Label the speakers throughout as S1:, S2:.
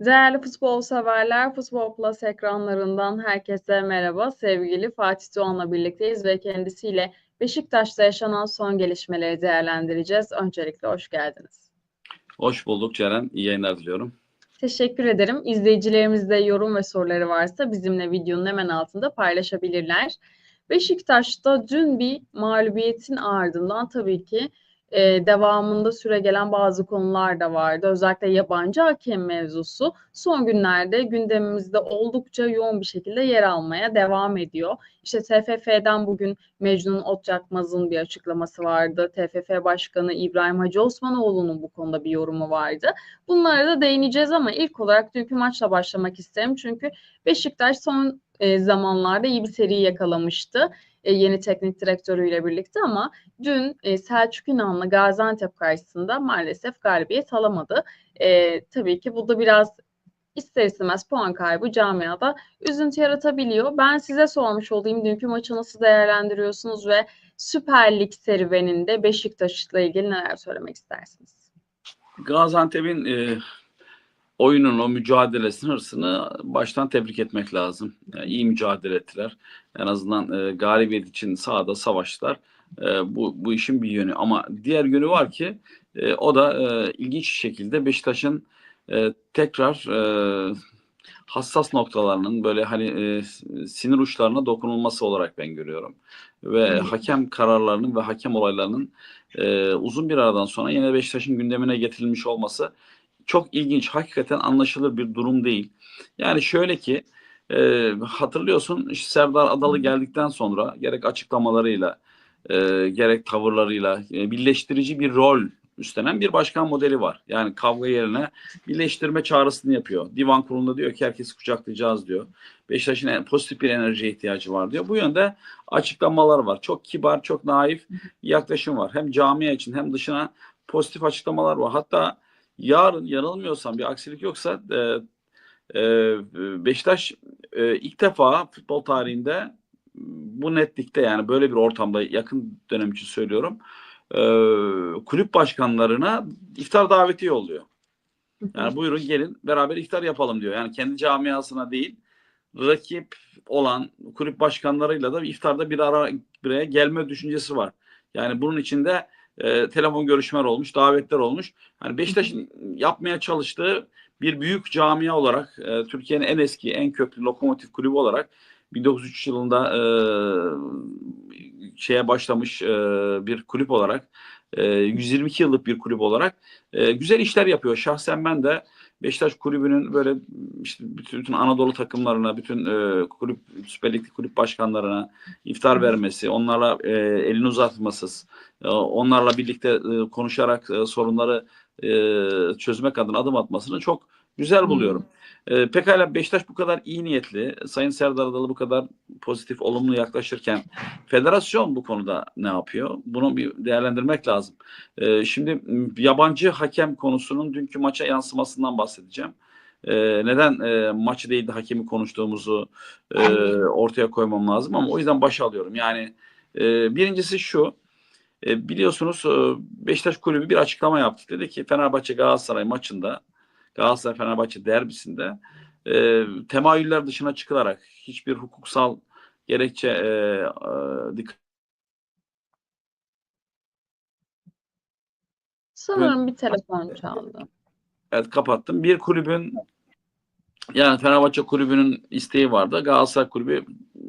S1: Değerli futbol severler, Futbol Plus ekranlarından herkese merhaba. Sevgili Fatih Doğan'la birlikteyiz ve kendisiyle Beşiktaş'ta yaşanan son gelişmeleri değerlendireceğiz. Öncelikle hoş geldiniz.
S2: Hoş bulduk Ceren. İyi yayınlar diliyorum.
S1: Teşekkür ederim. İzleyicilerimizde yorum ve soruları varsa bizimle videonun hemen altında paylaşabilirler. Beşiktaş'ta dün bir mağlubiyetin ardından tabii ki e, devamında süre gelen bazı konular da vardı. Özellikle yabancı hakem mevzusu son günlerde gündemimizde oldukça yoğun bir şekilde yer almaya devam ediyor. İşte TFF'den bugün Mecnun Otçakmaz'ın bir açıklaması vardı. TFF Başkanı İbrahim Hacı Osmanoğlu'nun bu konuda bir yorumu vardı. Bunlara da değineceğiz ama ilk olarak dünkü maçla başlamak isterim. Çünkü Beşiktaş son e, zamanlarda iyi bir seri yakalamıştı e, yeni teknik direktörüyle birlikte ama dün e, Selçuk İnan'la Gaziantep karşısında maalesef galibiyet alamadı. E, tabii ki bu da biraz ister istemez puan kaybı camiada üzüntü yaratabiliyor. Ben size sormuş olayım dünkü maçı nasıl değerlendiriyorsunuz ve Süper Lig serüveninde Beşiktaş'la ilgili neler söylemek istersiniz?
S2: Gaziantep'in e, oyunun o mücadelesinin hırsını baştan tebrik etmek lazım. Yani iyi mücadele ettiler. En azından e, galibiyet için sahada savaştılar. E, bu, bu işin bir yönü. Ama diğer yönü var ki e, o da e, ilginç bir şekilde Beşiktaş'ın e, tekrar e, hassas noktalarının böyle hani e, sinir uçlarına dokunulması olarak ben görüyorum. Ve
S1: Hı.
S2: hakem kararlarının ve hakem olaylarının e, uzun bir aradan sonra yine Beşiktaş'ın gündemine getirilmiş olması çok ilginç. Hakikaten anlaşılır bir durum değil. Yani şöyle ki e, hatırlıyorsun işte Serdar Adalı geldikten sonra gerek açıklamalarıyla e, gerek tavırlarıyla e, birleştirici bir rol üstlenen bir başkan modeli var. Yani kavga yerine birleştirme çağrısını yapıyor. Divan kurulunda diyor ki herkesi kucaklayacağız diyor. Beşiktaş'ın pozitif bir enerjiye ihtiyacı var diyor. Bu yönde açıklamalar var. Çok kibar, çok naif yaklaşım var. Hem camia için hem dışına pozitif açıklamalar var. Hatta yarın yanılmıyorsam bir aksilik yoksa e, e, Beşiktaş e, ilk defa futbol tarihinde bu netlikte yani böyle bir ortamda yakın dönem için söylüyorum e, kulüp başkanlarına iftar daveti yolluyor. Yani buyurun gelin beraber iftar yapalım diyor. Yani kendi camiasına değil rakip olan kulüp başkanlarıyla da iftarda bir ara bir araya gelme düşüncesi var. Yani bunun içinde e, telefon görüşmeler olmuş, davetler olmuş. Hani Beşiktaş'ın yapmaya çalıştığı bir büyük camia olarak e, Türkiye'nin en eski, en köklü lokomotif kulübü olarak 1903 yılında e, şeye başlamış e, bir kulüp olarak e, 122 yıllık bir kulüp olarak e, güzel işler yapıyor. Şahsen ben de Beşiktaş kulübünün böyle işte bütün, bütün Anadolu takımlarına, bütün e, kulüp Süper Lig'li kulüp başkanlarına iftar vermesi, onlarla e, elini uzatması, e, onlarla birlikte e, konuşarak e, sorunları e, çözmek adına adım atmasını çok güzel buluyorum. E, pekala Beşiktaş bu kadar iyi niyetli, Sayın Serdar Adalı bu kadar pozitif, olumlu yaklaşırken federasyon bu konuda ne yapıyor? Bunu bir değerlendirmek lazım. E, şimdi yabancı hakem konusunun dünkü maça yansımasından bahsedeceğim. E, neden e, maçı değil de hakemi konuştuğumuzu e, ortaya koymam lazım ama o yüzden baş alıyorum. Yani e, birincisi şu, e, biliyorsunuz e, Beşiktaş Kulübü bir açıklama yaptı. Dedi ki Fenerbahçe Galatasaray maçında Galatasaray Fenerbahçe derbisinde e, temayüller dışına çıkılarak hiçbir hukuksal gerekçe e, e, dikkat
S1: Sanırım bir telefon çaldı.
S2: Evet kapattım. Bir kulübün yani Fenerbahçe kulübünün isteği vardı. Galatasaray kulübü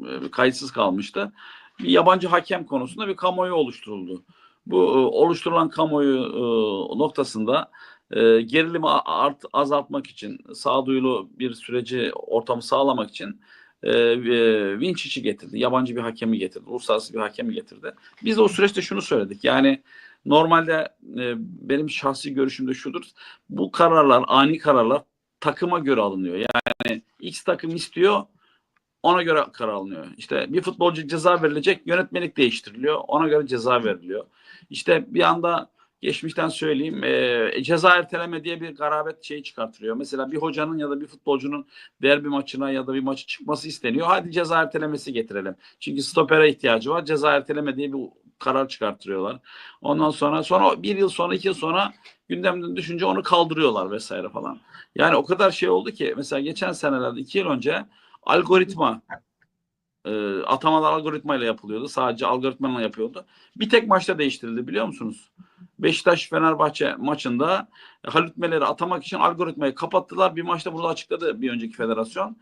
S2: e, kayıtsız kalmıştı. Bir yabancı hakem konusunda bir kamuoyu oluşturuldu. Bu e, oluşturulan kamuoyu e, noktasında e, gerilimi art, azaltmak için, sağduyulu bir süreci ortamı sağlamak için e, e, vinç içi getirdi. Yabancı bir hakemi getirdi. Uluslararası bir hakemi getirdi. Biz de o süreçte şunu söyledik. Yani normalde e, benim şahsi görüşüm de şudur. Bu kararlar, ani kararlar takıma göre alınıyor. Yani X takım istiyor, ona göre karar alınıyor. İşte bir futbolcu ceza verilecek, yönetmelik değiştiriliyor, ona göre ceza veriliyor. İşte bir anda geçmişten söyleyeyim, e, ceza erteleme diye bir garabet şeyi çıkartılıyor. Mesela bir hocanın ya da bir futbolcunun derbi maçına ya da bir maçı çıkması isteniyor. Hadi ceza ertelemesi getirelim. Çünkü stopere ihtiyacı var. Ceza erteleme diye bir karar çıkartıyorlar. Ondan sonra sonra bir yıl sonra iki yıl sonra gündemden düşünce onu kaldırıyorlar vesaire falan. Yani o kadar şey oldu ki mesela geçen senelerde iki yıl önce algoritma e, atamalar algoritmayla yapılıyordu. Sadece algoritmayla yapıyordu. Bir tek maçta değiştirildi biliyor musunuz? Beşiktaş Fenerbahçe maçında Halit Meler'i atamak için algoritmayı kapattılar. Bir maçta burada açıkladı bir önceki federasyon.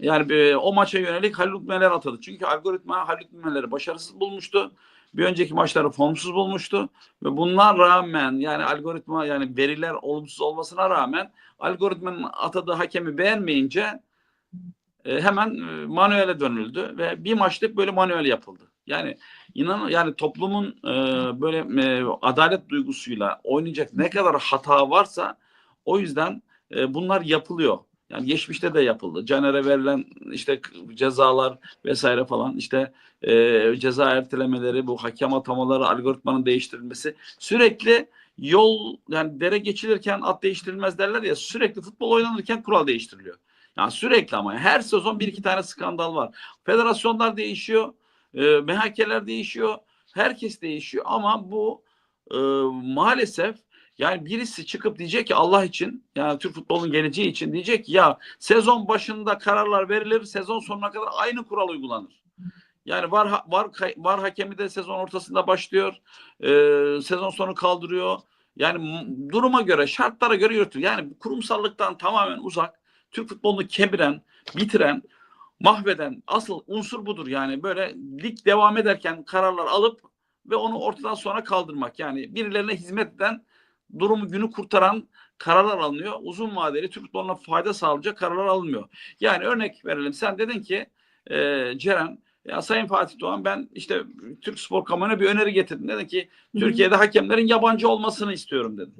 S2: Yani bir, o maça yönelik Halit Meler atadı. Çünkü algoritma Halit Meler'i başarısız bulmuştu. Bir önceki maçları formsuz bulmuştu ve bunlar rağmen yani algoritma yani veriler olumsuz olmasına rağmen algoritmanın atadığı hakemi beğenmeyince e, hemen e, manuele dönüldü ve bir maçlık böyle manuel yapıldı. Yani inan yani toplumun e, böyle e, adalet duygusuyla oynayacak ne kadar hata varsa o yüzden e, bunlar yapılıyor. Yani geçmişte de yapıldı. Caner'e verilen işte cezalar vesaire falan işte e, ceza ertelemeleri, bu hakem atamaları, algoritmanın değiştirilmesi sürekli yol yani dere geçilirken at değiştirilmez derler ya sürekli futbol oynanırken kural değiştiriliyor. Yani sürekli ama her sezon bir iki tane skandal var. Federasyonlar değişiyor, e, MHK'ler değişiyor, herkes değişiyor ama bu e, maalesef yani birisi çıkıp diyecek ki Allah için yani Türk futbolunun geleceği için diyecek ki ya sezon başında kararlar verilir, sezon sonuna kadar aynı kural uygulanır. Yani var var var hakemi de sezon ortasında başlıyor. E, sezon sonu kaldırıyor. Yani duruma göre, şartlara göre yürütür. Yani kurumsallıktan tamamen uzak. Türk futbolunu kemiren, bitiren, mahveden asıl unsur budur. Yani böyle lig devam ederken kararlar alıp ve onu ortadan sonra kaldırmak. Yani birilerine hizmet eden, durumu günü kurtaran kararlar alınıyor. Uzun vadeli Türk futboluna fayda sağlayacak kararlar alınmıyor. Yani örnek verelim. Sen dedin ki e, Ceren ya Sayın Fatih Doğan ben işte Türk spor kamuoyuna bir öneri getirdim. Dedi ki Türkiye'de hakemlerin yabancı olmasını istiyorum dedi.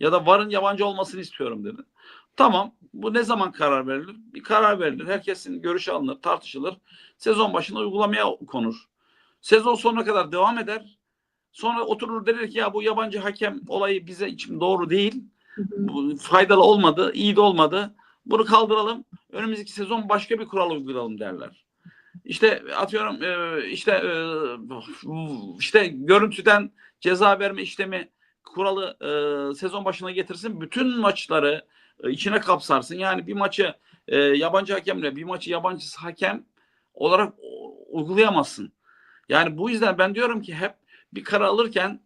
S2: Ya da varın yabancı olmasını istiyorum dedi. Tamam bu ne zaman karar verilir? Bir karar verilir. Herkesin görüşü alınır, tartışılır. Sezon başında uygulamaya konur. Sezon sonuna kadar devam eder. Sonra oturur der ki ya bu yabancı hakem olayı bize için doğru değil. Bu faydalı olmadı, iyi de olmadı. Bunu kaldıralım. Önümüzdeki sezon başka bir kural uygulayalım derler. İşte atıyorum işte işte görüntüden ceza verme işlemi kuralı sezon başına getirsin. Bütün maçları içine kapsarsın. Yani bir maçı yabancı hakemle bir maçı yabancı hakem olarak uygulayamazsın. Yani bu yüzden ben diyorum ki hep bir karar alırken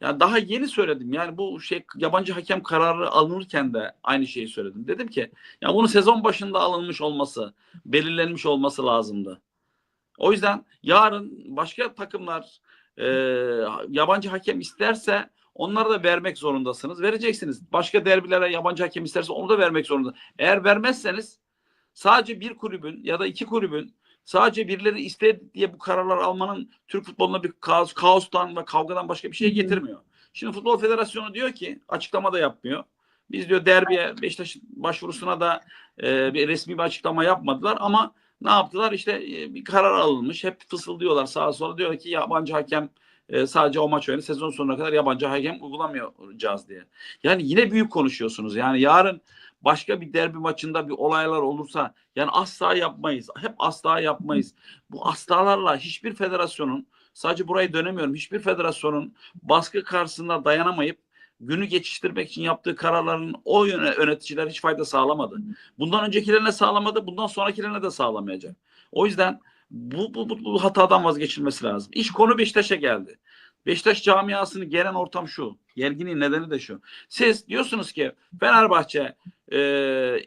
S2: ya daha yeni söyledim. Yani bu şey yabancı hakem kararı alınırken de aynı şeyi söyledim. Dedim ki ya bunu sezon başında alınmış olması, belirlenmiş olması lazımdı. O yüzden yarın başka takımlar e, yabancı hakem isterse onları da vermek zorundasınız. Vereceksiniz. Başka derbilere yabancı hakem isterse onu da vermek zorunda. Eğer vermezseniz sadece bir kulübün ya da iki kulübün Sadece birileri istedi diye bu kararlar almanın Türk futboluna bir kaos, kaostan ve kavgadan başka bir şey getirmiyor. Şimdi Futbol Federasyonu diyor ki açıklama da yapmıyor. Biz diyor derbiye Beşiktaş başvurusuna da e, bir resmi bir açıklama yapmadılar ama ne yaptılar? İşte e, bir karar alınmış. Hep fısıldıyorlar sağa sola. Diyor ki yabancı hakem e, sadece o maç oyunu sezon sonuna kadar yabancı hakem uygulamayacağız diye. Yani yine büyük konuşuyorsunuz. Yani yarın başka bir derbi maçında bir olaylar olursa yani asla yapmayız. Hep asla yapmayız. Bu aslarla hiçbir federasyonun sadece burayı dönemiyorum. Hiçbir federasyonun baskı karşısında dayanamayıp günü geçiştirmek için yaptığı kararların o yöneticiler hiç fayda sağlamadı. Bundan öncekilerine sağlamadı, bundan sonrakilerine de sağlamayacak. O yüzden bu, bu, bu, bu hatadan vazgeçilmesi lazım. İş konu Beşiktaş'a geldi. Beşiktaş camiasını gelen ortam şu. Gerginliğin nedeni de şu. Siz diyorsunuz ki Fenerbahçe e,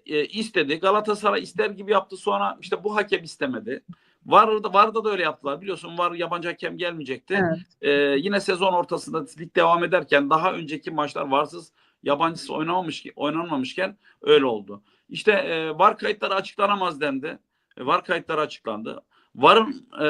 S2: e, istedi. Galatasaray ister gibi yaptı. Sonra işte bu hakem istemedi. Vardı, vardı da öyle yaptılar. Biliyorsun var yabancı hakem gelmeyecekti. Evet. E, yine sezon ortasında lig devam ederken daha önceki maçlar varsız yabancısı oynamamış oynanmamışken öyle oldu. İşte e, var kayıtları açıklanamaz dendi. E, var kayıtları açıklandı. Varın e,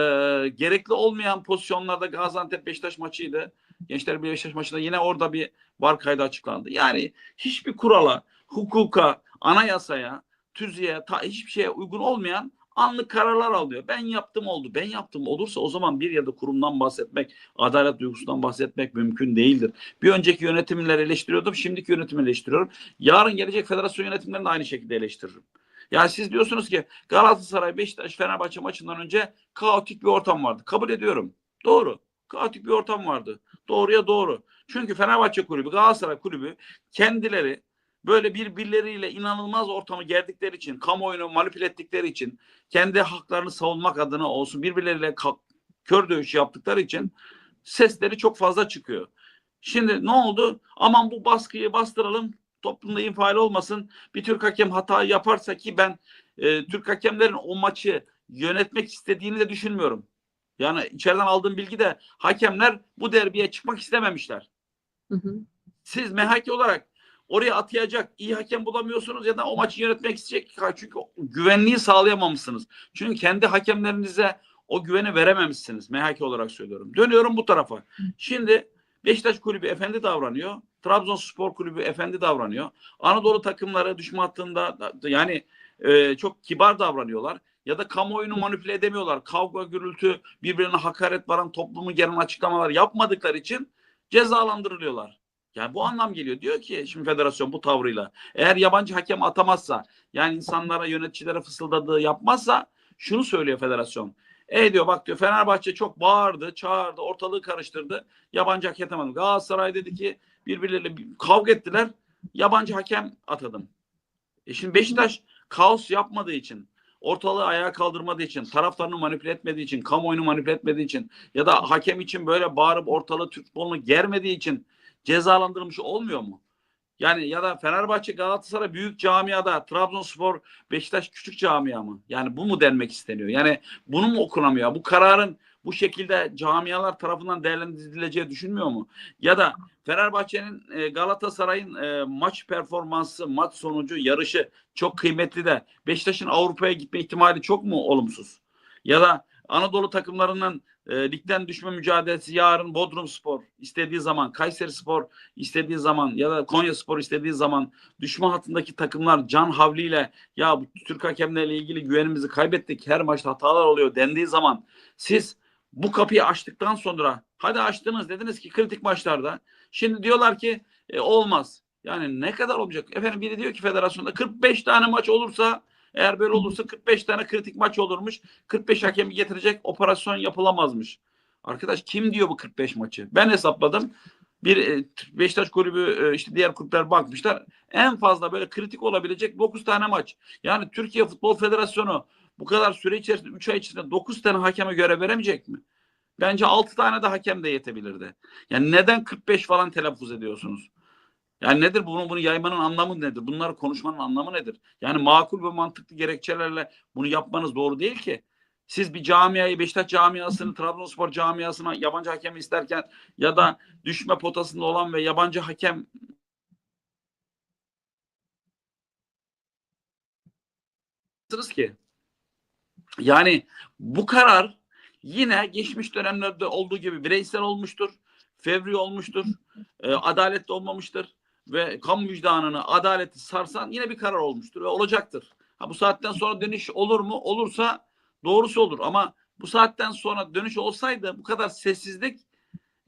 S2: gerekli olmayan pozisyonlarda Gaziantep Beşiktaş maçıydı. Gençler Beşiktaş maçında yine orada bir var kaydı açıklandı. Yani hiçbir kurala, hukuka, anayasaya, tüzüğe, ta, hiçbir şeye uygun olmayan anlık kararlar alıyor. Ben yaptım oldu. Ben yaptım olursa o zaman bir yerde kurumdan bahsetmek, adalet duygusundan bahsetmek mümkün değildir. Bir önceki yönetimleri eleştiriyordum. Şimdiki yönetimi eleştiriyorum. Yarın gelecek federasyon yönetimlerini de aynı şekilde eleştiririm. Yani siz diyorsunuz ki Galatasaray, Beşiktaş, Fenerbahçe maçından önce kaotik bir ortam vardı. Kabul ediyorum. Doğru. Kaotik bir ortam vardı. Doğruya doğru. Çünkü Fenerbahçe kulübü, Galatasaray kulübü kendileri böyle birbirleriyle inanılmaz ortamı gerdikleri için, kamuoyunu manipüle ettikleri için, kendi haklarını savunmak adına olsun birbirleriyle kör dövüş yaptıkları için sesleri çok fazla çıkıyor. Şimdi ne oldu? Aman bu baskıyı bastıralım, toplumda infial olmasın. Bir Türk hakem hata yaparsa ki ben e, Türk hakemlerin o maçı yönetmek istediğini de düşünmüyorum. Yani içeriden aldığım bilgi de hakemler bu derbiye çıkmak istememişler.
S1: Hı hı.
S2: Siz MHK olarak oraya atayacak iyi hakem bulamıyorsunuz ya da o maçı yönetmek isteyecek çünkü güvenliği sağlayamamışsınız. Çünkü kendi hakemlerinize o güveni verememişsiniz MHK olarak söylüyorum. Dönüyorum bu tarafa. Şimdi Beşiktaş kulübü efendi davranıyor. Trabzonspor kulübü efendi davranıyor. Anadolu takımları düşme hattında da- yani e, çok kibar davranıyorlar. Ya da kamuoyunu manipüle edemiyorlar. Kavga, gürültü, birbirine hakaret varan toplumu gelen açıklamalar yapmadıkları için cezalandırılıyorlar. Yani bu anlam geliyor. Diyor ki şimdi federasyon bu tavrıyla eğer yabancı hakem atamazsa yani insanlara yöneticilere fısıldadığı yapmazsa şunu söylüyor federasyon. E diyor bak diyor Fenerbahçe çok bağırdı, çağırdı, ortalığı karıştırdı. Yabancı hakem atamadım. Galatasaray dedi ki birbirleriyle bir- kavga ettiler. Yabancı hakem atadım. E şimdi Beşiktaş kaos yapmadığı için, ortalığı ayağa kaldırmadığı için, taraftarını manipüle etmediği için, kamuoyunu manipüle etmediği için ya da hakem için böyle bağırıp ortalığı Türk futbolunu germediği için cezalandırılmış olmuyor mu? Yani ya da Fenerbahçe, Galatasaray büyük camiada, Trabzonspor, Beşiktaş küçük camia mı? Yani bu mu denmek isteniyor? Yani bunu mu okunamıyor? Bu kararın bu şekilde camialar tarafından değerlendirileceği düşünmüyor mu? Ya da Fenerbahçe'nin e, Galatasaray'ın e, maç performansı, maç sonucu, yarışı çok kıymetli de Beşiktaş'ın Avrupa'ya gitme ihtimali çok mu olumsuz? Ya da Anadolu takımlarının e, ligden düşme mücadelesi yarın Bodrum Spor istediği zaman, Kayseri Spor istediği zaman ya da Konya Spor istediği zaman düşme hattındaki takımlar can havliyle ya bu Türk hakemlerle ilgili güvenimizi kaybettik. Her maçta hatalar oluyor dendiği zaman siz bu kapıyı açtıktan sonra hadi açtınız dediniz ki kritik maçlarda şimdi diyorlar ki e, olmaz. Yani ne kadar olacak? Efendim biri diyor ki federasyonda 45 tane maç olursa eğer böyle olursa 45 tane kritik maç olurmuş. 45 hakemi getirecek operasyon yapılamazmış. Arkadaş kim diyor bu 45 maçı? Ben hesapladım. Bir e, Beşiktaş kulübü e, işte diğer kulüpler bakmışlar. En fazla böyle kritik olabilecek 9 tane maç. Yani Türkiye Futbol Federasyonu bu kadar süre içerisinde 3 ay içerisinde 9 tane hakeme görev veremeyecek mi? Bence 6 tane de hakem de yetebilirdi. Yani neden 45 falan telaffuz ediyorsunuz? Yani nedir bunu bunu yaymanın anlamı nedir? Bunları konuşmanın anlamı nedir? Yani makul ve mantıklı gerekçelerle bunu yapmanız doğru değil ki. Siz bir camiayı, Beşiktaş camiasını, Trabzonspor camiasına yabancı hakem isterken ya da düşme potasında olan ve yabancı hakem ki. Yani bu karar yine geçmiş dönemlerde olduğu gibi bireysel olmuştur, fevri olmuştur, e, adaletli olmamıştır ve kamu vicdanını, adaleti sarsan yine bir karar olmuştur ve olacaktır. Ha, bu saatten sonra dönüş olur mu? Olursa doğrusu olur ama bu saatten sonra dönüş olsaydı bu kadar sessizlik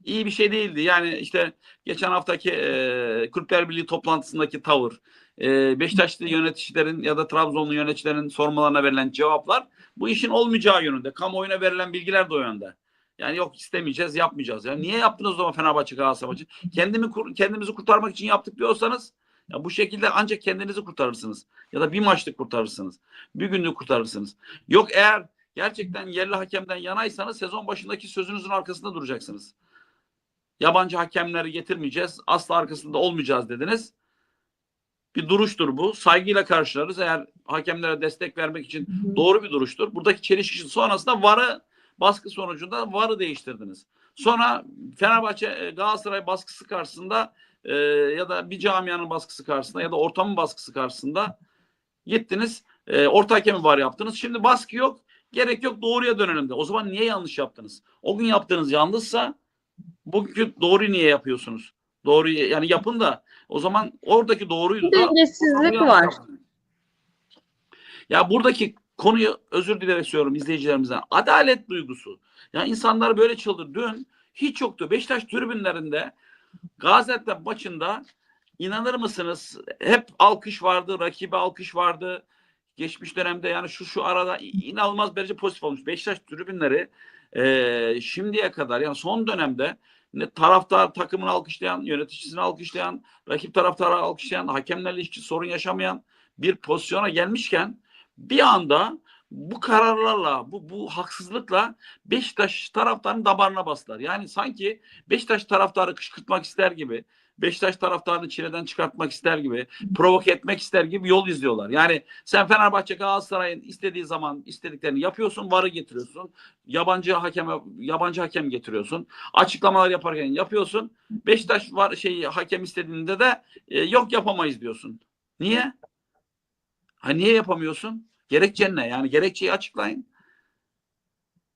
S2: iyi bir şey değildi. Yani işte geçen haftaki e, Kulüpler Birliği toplantısındaki tavır, e, Beşiktaşlı yöneticilerin ya da Trabzonlu yöneticilerin sormalarına verilen cevaplar bu işin olmayacağı yönünde. Kamuoyuna verilen bilgiler de o yönde. Yani yok istemeyeceğiz, yapmayacağız. Yani niye yaptınız o zaman Fenerbahçe Galatasaray maçı? Kendimi kendimizi kurtarmak için yaptık diyorsanız ya bu şekilde ancak kendinizi kurtarırsınız. Ya da bir maçlık kurtarırsınız. Bir günlük kurtarırsınız. Yok eğer gerçekten yerli hakemden yanaysanız sezon başındaki sözünüzün arkasında duracaksınız. Yabancı hakemleri getirmeyeceğiz. Asla arkasında olmayacağız dediniz. Bir duruştur bu. Saygıyla karşılarız. Eğer hakemlere destek vermek için doğru bir duruştur. Buradaki çelişki sonrasında VAR'ı baskı sonucunda VAR'ı değiştirdiniz. Sonra Fenerbahçe e, Galatasaray baskısı karşısında e, ya da bir camianın baskısı karşısında ya da ortamın baskısı karşısında gittiniz. E, orta hakemi VAR yaptınız. Şimdi baskı yok. Gerek yok doğruya dönelim de. O zaman niye yanlış yaptınız? O gün yaptığınız yanlışsa bugünkü doğruyu niye yapıyorsunuz? Doğruyu yani yapın da o zaman oradaki doğruyu
S1: Dengesizlik var.
S2: Ya buradaki konuyu özür dilerim söylüyorum izleyicilerimizden. Adalet duygusu. Ya insanlar böyle çıldır. Dün hiç yoktu. Beşiktaş tribünlerinde Gaziantep maçında inanır mısınız? Hep alkış vardı, rakibe alkış vardı. Geçmiş dönemde yani şu şu arada inanılmaz derece pozitif olmuş. Beşiktaş tribünleri e, şimdiye kadar yani son dönemde ne taraftar takımını alkışlayan, yöneticisini alkışlayan, rakip taraftarı alkışlayan, hakemlerle hiç sorun yaşamayan bir pozisyona gelmişken bir anda bu kararlarla, bu, bu haksızlıkla Beşiktaş taraftarının damarına bastılar. Yani sanki Beşiktaş taraftarı kışkırtmak ister gibi, Beşiktaş taraftarını çileden çıkartmak ister gibi, provoke etmek ister gibi yol izliyorlar. Yani sen Fenerbahçe Galatasaray'ın istediği zaman istediklerini yapıyorsun, varı getiriyorsun. Yabancı hakeme yabancı hakem getiriyorsun. Açıklamalar yaparken yapıyorsun. Beşiktaş var şey hakem istediğinde de e, yok yapamayız diyorsun. Niye? Ha niye yapamıyorsun? Gerekçen ne? Yani gerekçeyi açıklayın.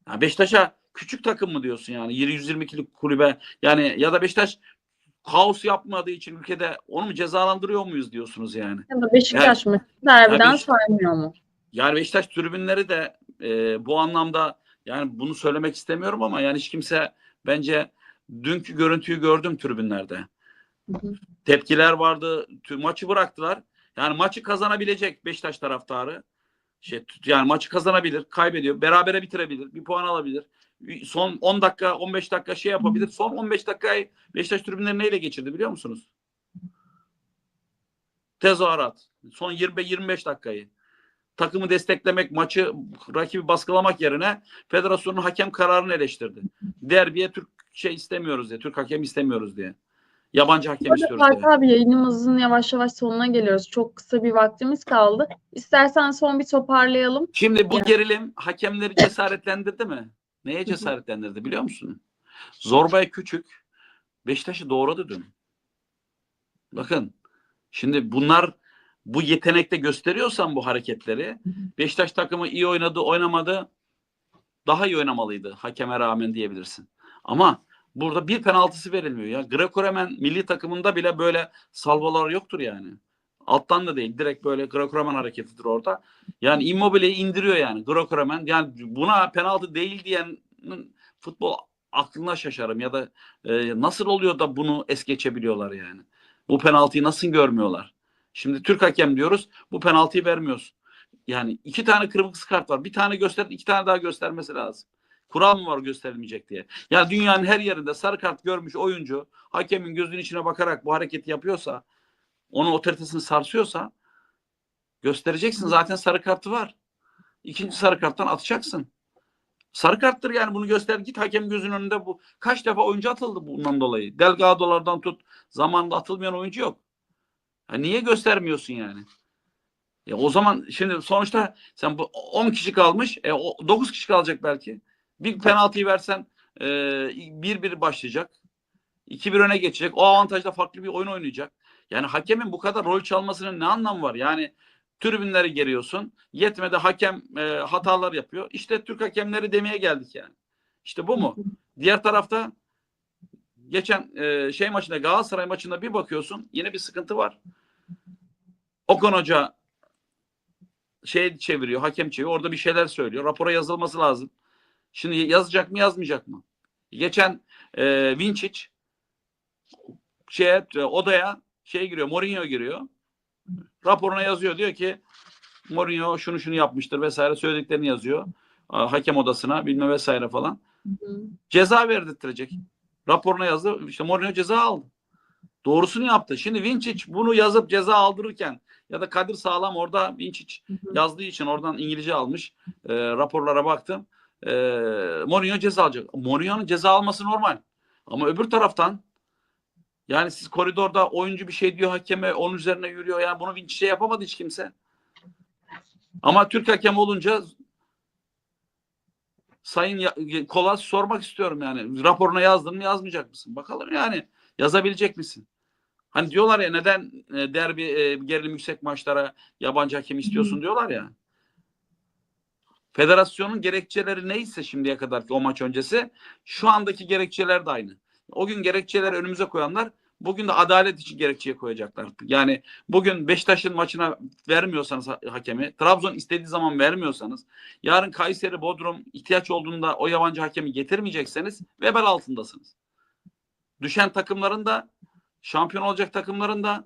S2: Ya Beşiktaş'a küçük takım mı diyorsun yani 122'lik kulübe yani ya da Beşiktaş kaos yapmadığı için ülkede onu mu cezalandırıyor muyuz diyorsunuz yani?
S1: Ya da Beşiktaş mı? Derbiden
S2: Ya Beş-
S1: saymıyor mu?
S2: Yani Beşiktaş tribünleri de e, bu anlamda yani bunu söylemek istemiyorum ama yani hiç kimse bence dünkü görüntüyü gördüm tribünlerde.
S1: Hı hı.
S2: Tepkiler vardı. tü- Maçı bıraktılar. Yani maçı kazanabilecek Beşiktaş taraftarı. Şey, yani maçı kazanabilir, kaybediyor. Berabere bitirebilir, bir puan alabilir. Son 10 dakika, 15 dakika şey yapabilir. Son 15 dakikayı Beşiktaş tribünleri neyle geçirdi biliyor musunuz? Tezahürat. Son 20-25 dakikayı. Takımı desteklemek, maçı rakibi baskılamak yerine federasyonun hakem kararını eleştirdi. Derbiye Türk şey istemiyoruz diye, Türk hakem istemiyoruz diye. Yabancı hakem
S1: Burada
S2: istiyoruz diye.
S1: Fatih abi yayınımızın yavaş yavaş sonuna geliyoruz. Çok kısa bir vaktimiz kaldı. İstersen son bir toparlayalım.
S2: Şimdi bu
S1: Yani-
S2: gerilim hakemleri cesaretlendirdi mi? Neye cesaretlendirdi biliyor musun? Zorbay Küçük Beşiktaş'ı doğradı dün. Bakın şimdi bunlar bu yetenekte gösteriyorsan bu hareketleri Beşiktaş takımı iyi oynadı oynamadı daha iyi oynamalıydı hakeme rağmen diyebilirsin. Ama burada bir penaltısı verilmiyor ya. Greco-Romen milli takımında bile böyle salvalar yoktur yani. Alttan da değil. Direkt böyle Greco-Romen hareketidir orada. Yani Immobile'yi indiriyor yani. Greco-Romen. Yani buna penaltı değil diyenin futbol aklına şaşarım ya da e, nasıl oluyor da bunu es geçebiliyorlar yani. Bu penaltıyı nasıl görmüyorlar? Şimdi Türk hakem diyoruz. Bu penaltıyı vermiyorsun. Yani iki tane kırmızı kart var. Bir tane göster, iki tane daha göstermesi lazım. Kural mı var gösterilmeyecek diye. Ya dünyanın her yerinde sarı kart görmüş oyuncu hakemin gözünün içine bakarak bu hareketi yapıyorsa, onun otoritesini sarsıyorsa göstereceksin. Zaten sarı kartı var. İkinci sarı karttan atacaksın. Sarı karttır yani bunu göster git hakem gözünün önünde bu. Kaç defa oyuncu atıldı bundan dolayı. Delgado'lardan tut zamanında atılmayan oyuncu yok. Ha niye göstermiyorsun yani? Ya o zaman şimdi sonuçta sen bu 10 kişi kalmış. E, o 9 kişi kalacak belki. Bir penaltıyı versen e, 1-1 başlayacak. 2-1 öne geçecek. O avantajda farklı bir oyun oynayacak. Yani hakemin bu kadar rol çalmasının ne anlamı var? Yani tribünleri geriyorsun. Yetmedi hakem e, hatalar yapıyor. İşte Türk hakemleri demeye geldik yani. İşte bu mu? Diğer tarafta geçen e, şey maçında Galatasaray maçında bir bakıyorsun yine bir sıkıntı var. Okan Hoca şey çeviriyor, hakem çeviriyor. Orada bir şeyler söylüyor. Rapora yazılması lazım. Şimdi yazacak mı, yazmayacak mı? Geçen e, Vinčić şeye, e, odaya şey giriyor, Mourinho giriyor. Raporuna yazıyor. Diyor ki Mourinho şunu şunu yapmıştır vesaire söylediklerini yazıyor. Hakem odasına bilmem vesaire falan.
S1: Hı.
S2: Ceza verdirttirecek. Raporuna yazdı. İşte Mourinho ceza aldı. Doğrusunu yaptı. Şimdi Vinčić bunu yazıp ceza aldırırken ya da Kadir Sağlam orada
S1: Hı hı.
S2: yazdığı için oradan İngilizce almış. E, raporlara baktım. E, Mourinho ceza alacak. Mourinho'nun ceza alması normal. Ama öbür taraftan yani siz koridorda oyuncu bir şey diyor hakeme onun üzerine yürüyor. Yani bunu Vinčić'e yapamadı hiç kimse. Ama Türk hakem olunca Sayın Kolas sormak istiyorum yani. Raporuna yazdın mı yazmayacak mısın? Bakalım yani. Yazabilecek misin? Hani diyorlar ya neden e, derbi e, gerilim yüksek maçlara yabancı hakem istiyorsun diyorlar ya. Federasyonun gerekçeleri neyse şimdiye kadar o maç öncesi şu andaki gerekçeler de aynı. O gün gerekçeleri önümüze koyanlar bugün de adalet için gerekçeye koyacaklar. Yani bugün Beşiktaş'ın maçına vermiyorsanız ha- hakemi, Trabzon istediği zaman vermiyorsanız, yarın Kayseri, Bodrum ihtiyaç olduğunda o yabancı hakemi getirmeyecekseniz vebal altındasınız. Düşen takımların da şampiyon olacak takımların da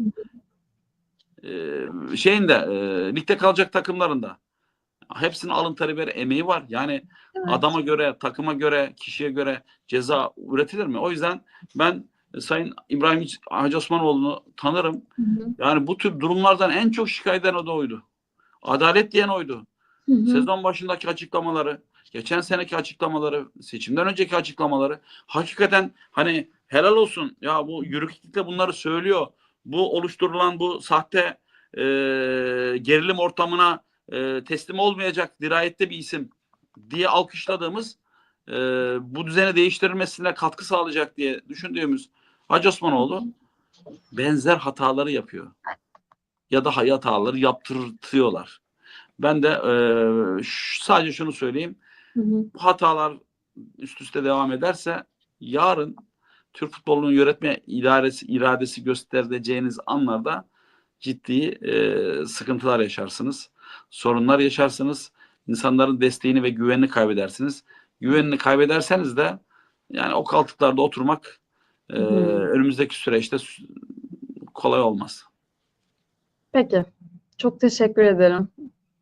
S2: e, şeyin de e, ligde kalacak takımların da hepsinin alın teri ver emeği var. Yani
S1: Evet.
S2: adama göre, takıma göre, kişiye göre ceza üretilir mi? O yüzden ben e, Sayın İbrahim Hacı Osmanoğlu'nu tanırım.
S1: Hı hı.
S2: Yani bu tür durumlardan en çok şikayet eden o da oydu. Adalet diyen oydu.
S1: Hı hı.
S2: Sezon başındaki açıklamaları, geçen seneki açıklamaları, seçimden önceki açıklamaları hakikaten hani helal olsun ya bu yürürlükle bunları söylüyor. Bu oluşturulan bu sahte e, gerilim ortamına e, teslim olmayacak dirayette bir isim diye alkışladığımız e, bu düzeni değiştirilmesine katkı sağlayacak diye düşündüğümüz Hacı Osmanoğlu benzer hataları yapıyor. Ya da hataları yaptırtıyorlar. Ben de e, sadece şunu söyleyeyim.
S1: Hı hı.
S2: Bu hatalar üst üste devam ederse yarın Türk futbolunun yönetme idaresi, iradesi göstereceğiniz anlarda ciddi e, sıkıntılar yaşarsınız. Sorunlar yaşarsınız. İnsanların desteğini ve güvenini kaybedersiniz. Güvenini kaybederseniz de yani o koltuklarda oturmak e, önümüzdeki süreçte kolay olmaz.
S1: Peki. Çok teşekkür ederim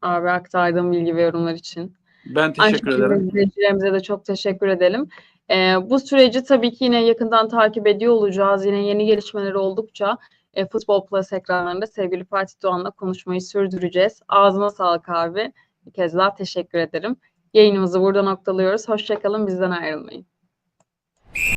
S1: abi aktardığım bilgi ve yorumlar için.
S2: Ben
S1: Aynı
S2: teşekkür
S1: şekilde
S2: ederim.
S1: izleyicilerimize de çok teşekkür edelim. Ee, bu süreci tabii ki yine yakından takip ediyor olacağız. Yine yeni gelişmeler oldukça e, Futbol Plus ekranlarında sevgili Fatih Doğan'la konuşmayı sürdüreceğiz. Ağzına sağlık abi. Bir kez daha teşekkür ederim. Yayınımızı burada noktalıyoruz. Hoşçakalın, bizden ayrılmayın.